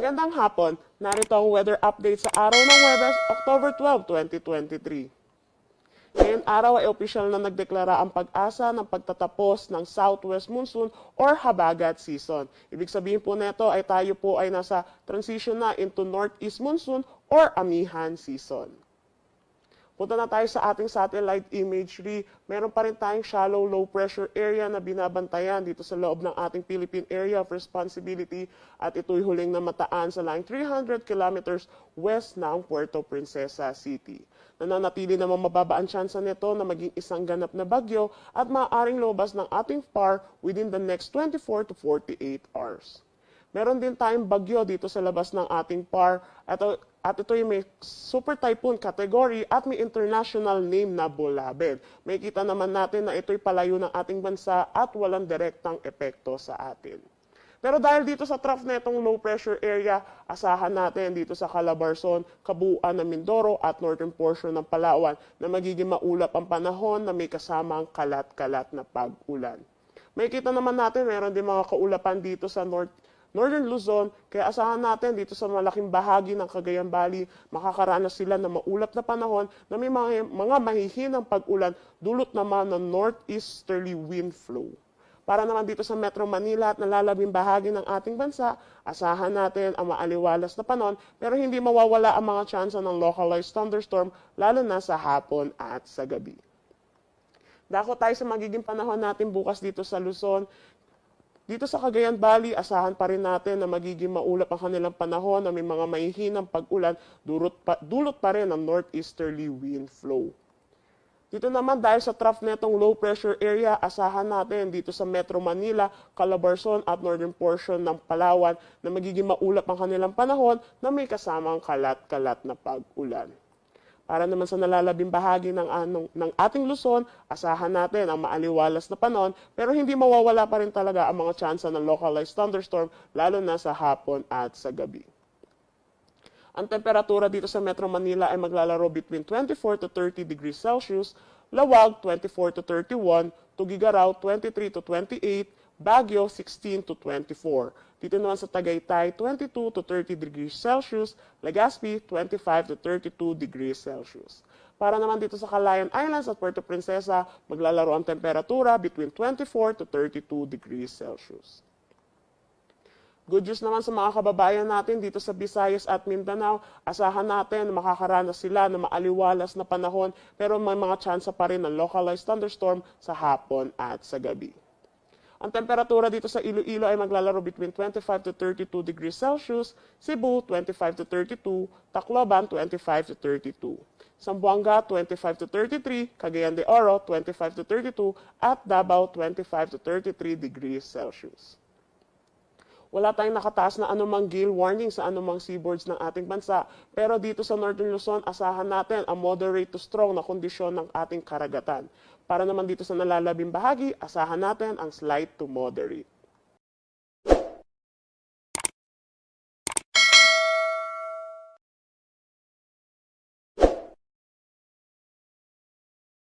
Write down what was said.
Magandang hapon. Narito ang weather update sa araw ng Webes, October 12, 2023. Ngayong araw ay opisyal na nagdeklara ang pag-asa ng pagtatapos ng Southwest Monsoon or Habagat Season. Ibig sabihin po nito ay tayo po ay nasa transition na into Northeast Monsoon or Amihan Season. Punta na tayo sa ating satellite imagery. Meron pa rin tayong shallow low pressure area na binabantayan dito sa loob ng ating Philippine Area of Responsibility at ito'y huling namataan sa line 300 kilometers west ng Puerto Princesa City. Nananatili namang mababa ang tsansa nito na maging isang ganap na bagyo at maaaring lobas ng ating FAR within the next 24 to 48 hours. Meron din tayong bagyo dito sa labas ng ating PAR at, at ito ay may super typhoon category at may international name na Bulabid. May kita naman natin na ito'y palayo ng ating bansa at walang direktang epekto sa atin. Pero dahil dito sa trough na itong low pressure area, asahan natin dito sa Calabarzon, kabuuan ng Mindoro at northern portion ng Palawan na magiging maulap ang panahon na may kasamang kalat-kalat na pag-ulan. May kita naman natin meron din mga kaulapan dito sa north Northern Luzon, kaya asahan natin dito sa malaking bahagi ng Cagayan Valley, makakaranas sila ng maulap na panahon na may mga, mga mahihinang pag-ulan dulot naman ng northeasterly wind flow. Para naman dito sa Metro Manila at nalalabing bahagi ng ating bansa, asahan natin ang maaliwalas na panon pero hindi mawawala ang mga tsansa ng localized thunderstorm lalo na sa hapon at sa gabi. Dako tayo sa magiging panahon natin bukas dito sa Luzon. Dito sa Cagayan Valley, asahan pa rin natin na magiging maulap ang kanilang panahon na may mga mahihinang pag-ulan, dulot pa, dulot pa rin ang northeasterly wind flow. Dito naman dahil sa trough netong low pressure area, asahan natin dito sa Metro Manila, Calabarzon at northern portion ng Palawan na magiging maulap ang kanilang panahon na may kasamang kalat-kalat na pag-ulan. Para naman sa nalalabing bahagi ng, anong, ng ating Luzon, asahan natin ang maaliwalas na panon pero hindi mawawala pa rin talaga ang mga tsansa ng localized thunderstorm lalo na sa hapon at sa gabi. Ang temperatura dito sa Metro Manila ay maglalaro between 24 to 30 degrees Celsius, Lawag 24 to 31, Tugigaraw 23 to 28, Baguio 16 to 24. Dito naman sa Tagaytay 22 to 30 degrees Celsius, Legazpi 25 to 32 degrees Celsius. Para naman dito sa Calayan Islands at Puerto Princesa, maglalaro ang temperatura between 24 to 32 degrees Celsius. Good news naman sa mga kababayan natin dito sa Visayas at Mindanao. Asahan natin na makakaranas sila ng maaliwalas na panahon pero may mga tsansa pa rin ng localized thunderstorm sa hapon at sa gabi. Ang temperatura dito sa Iloilo ay maglalaro between 25 to 32 degrees Celsius, Cebu 25 to 32, Tacloban 25 to 32. Zamboanga 25 to 33, Cagayan de Oro 25 to 32, at Davao 25 to 33 degrees Celsius. Wala tayong nakataas na anumang gale warning sa anumang seaboards ng ating bansa. Pero dito sa Northern Luzon, asahan natin ang moderate to strong na kondisyon ng ating karagatan. Para naman dito sa nalalabing bahagi, asahan natin ang slight to moderate.